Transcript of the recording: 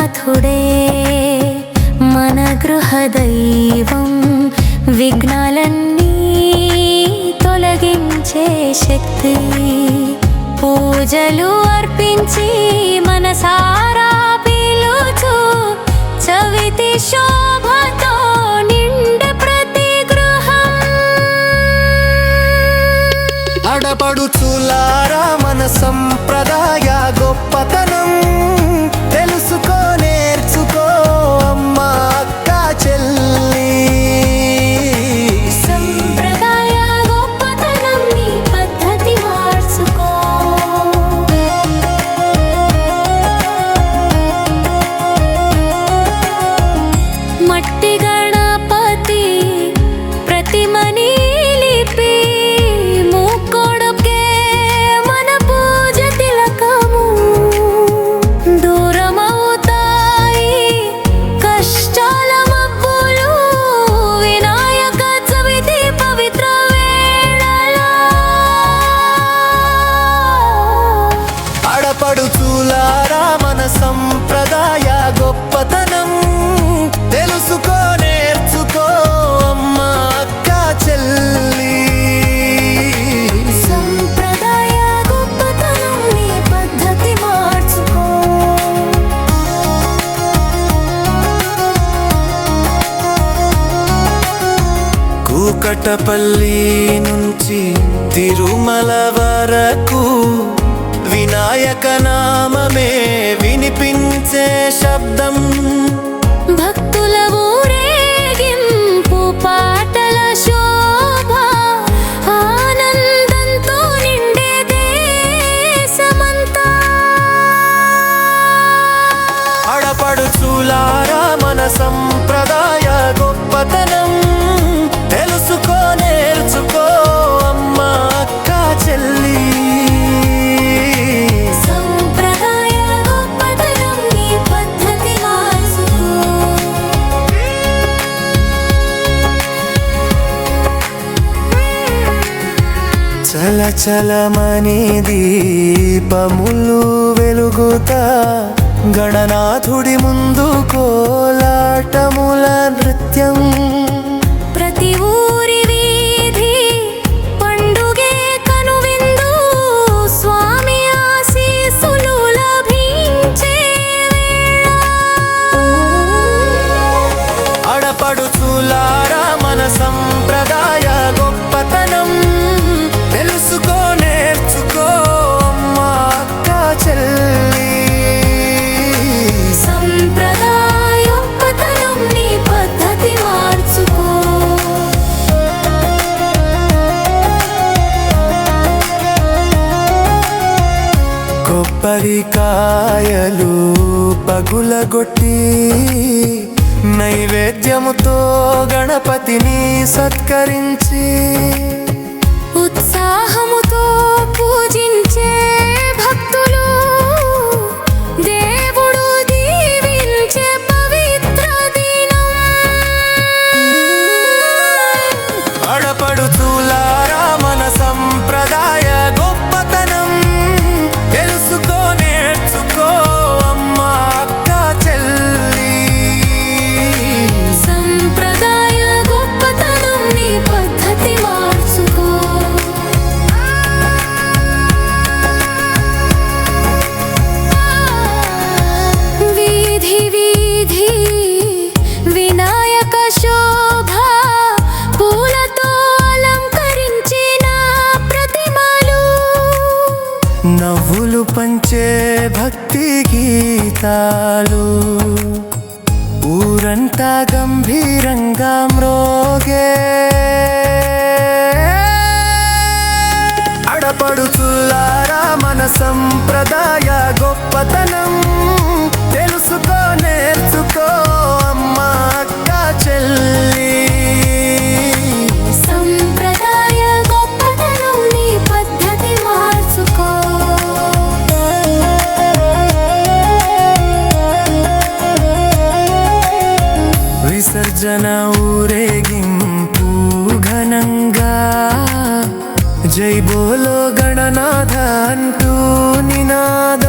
నాథుడే మన గృహదైవం విఘ్నాలన్నీ తొలగించే శక్తి. పూజలు అర్పించి మన సారా పిలుచు. చవితి శోభతో నిండు ప్రతి గృహం. అడపడుచులారా మన సంప్రదాయ గొప్పతనం. मट्टी కటపల్లి నుంచి తిరుమల వరకు వినాయక నామమే వినిపించే శబ్దం. చలచలమనే దీపములు వెలుగుతా. గణనాథుడి ముందు కోలాటముల నృత్యం. పరికాయలు పగులగొట్టి నైవేద్యముతో గణపతిని సత్కరించి ఉత్సాహముతో నవ్వులు పంచే భక్తి గీతాలు. ఊరంతా గంభీరంగా మ్రోగే. అడపడుచుల్లారా మన సంప్రదా విసర్జన ఊరేగింపు ఘనంగా. జై బోలో గణనాథ అంటూ నినాద